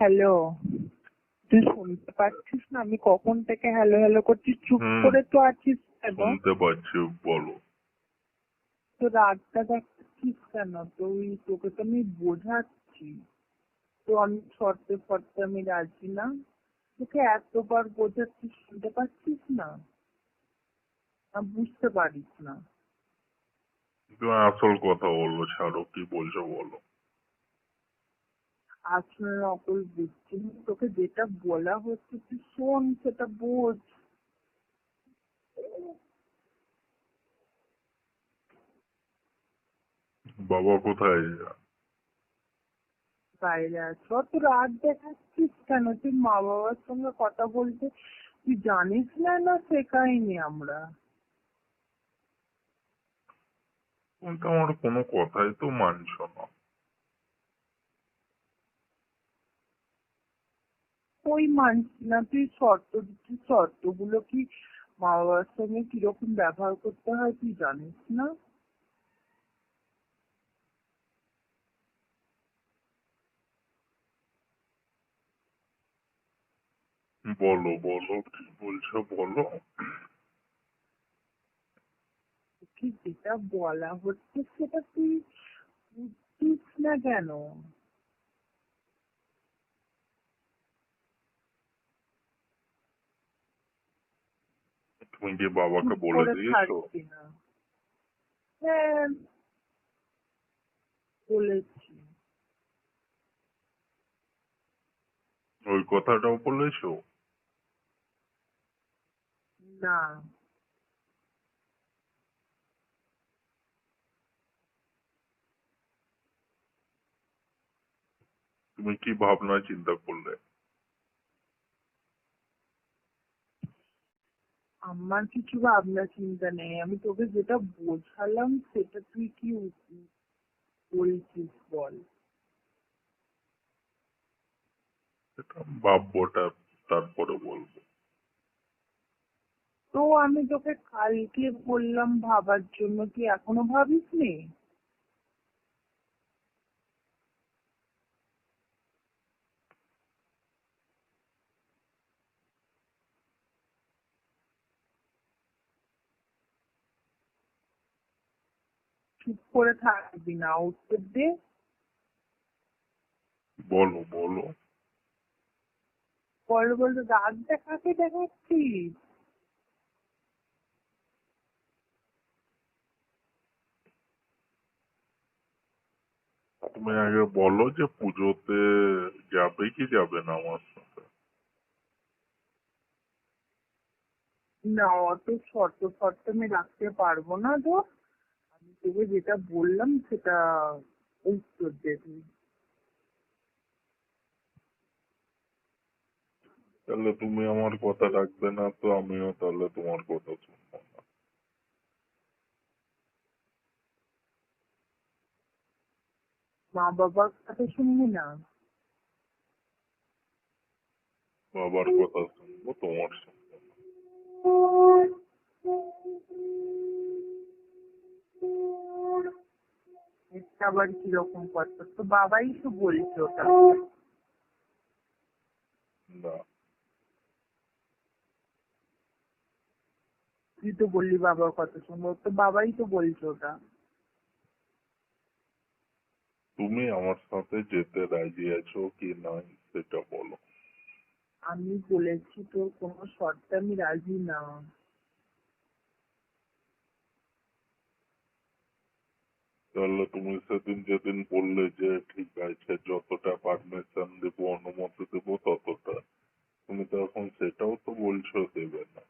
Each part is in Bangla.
হ্যালো তুই শুনতে পাচ্ছিস না? আমি কখন থেকে হ্যালো হ্যালো করছি? চুপ করে তো আছিস কেন? শুনতে পাচ্ছি বলো। তো রাগটা দেখাচ্ছিস কেন? তুই তোকে তো আমি বোঝাচ্ছি। তো অনেক শর্তে শর্তে আমি রাজি না। তোকে এতবার বোঝাচ্ছি শুনতে পাচ্ছিস না? বুঝতে পারিস না। আসল কথা বলো ছাড়ো। কি বলছো বলো? আসলে নকল বুঝছি। তোকে যেটা বলা হচ্ছে তুই শোন সেটা বোঝ। বাবা কোথায়? বাইরে আছো। অত রাগ দেখাচ্ছিস কেন? তুই মা বাবার সঙ্গে কথা বলতে তুই জানিস না না শেখাইনি আমরা? তুমি তো আমার কোনো কথাই তো মানছো না। ওই তুই শর্ত দিচ্ছিস শর্তগুলো কি মা বাবার সঙ্গে কীরকম ব্যবহার করতে হয় তুই জানিস না? বলো বলো কি বলছো বলো। কি যেটা বলা হচ্ছে সেটা তুই বুঝছিস না কেন? তুমি কি বাবাকে বলে দিয়েছ হ্যাঁ বলেছি ওই কথাটাও বলেছ না তুমি কি ভাবনা চিন্তা করলে আমার কিছু ভাবনা চিন্তা নেই। আমি তোকে যেটা বোঝালাম সেটা তুই কি বলছিস বল? সেটা ভাববোটা তারপরে বলব। তো আমি তোকে কালকে বললাম ভাবার জন্য তুই এখনও ভাবিস চুপ করে থাকবি না উত্তর দে বলো বলো। বল বল রাগ দেখাকে দেখাচ্ছিস তুমি আগে বলো যে পুজোতে যাবে কি যাবে না আমার সাথে? না অত শর্ত শর্ত আমি রাখতে পারব না তো। তোকে যেটা বললাম সেটা উত্তর দে তুই তাহলে তুমি আমার কথা রাখবে না তো আমিও তাহলে তোমার কথা শুনব না। মা বাবার কথা শুনবি না? বাবার কথা শুনব তোমার শুনব না। আবার কীরকম কথা তো বাবাই তো বলছে ওটা। তুই তো বললি বাবার কথা শুনব। তো বাবাই তো বলছে ওটা। তুমি আমার সাথে যেতে রাজি আছো কি নাই সেটা বলো। আমি বলেছি তোর কোনো শর্তে আমি রাজি না। তাহলে তুমি সেদিন যেদিন বললে যে, ঠিক আছে, যতটা পারমিশন দেবো, অনুমতি দেবো, ততটা। তুমি তো এখন সেটাও তো বলছো, দেবে না।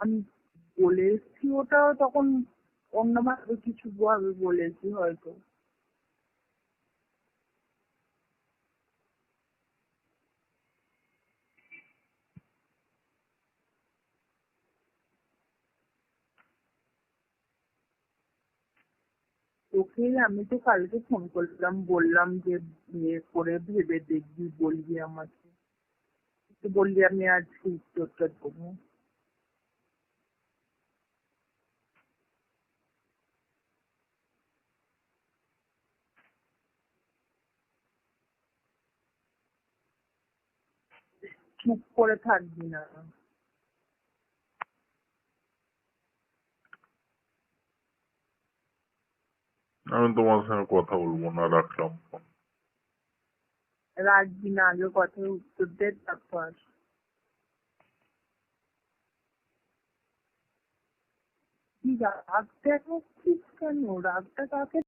আমি বলেছি ওটা, তখন কিছু ভাবে বলেছি হয়তো। তোকে আমি তো কালকে ফোন করলাম, বললাম যে বিয়ে করে ভেবে দেখবি, বলবি আমাকে। তো বললি আমি আজকে উত্তরটা দেব। চুপ করে থাকবি না। আমি তোমার সঙ্গে কথা বলব না রাখলাম ফোন রাখবি না আগে কথার উত্তর দে তারপর কি রাগ দেখাচ্ছিস কেন রাগটা কাকে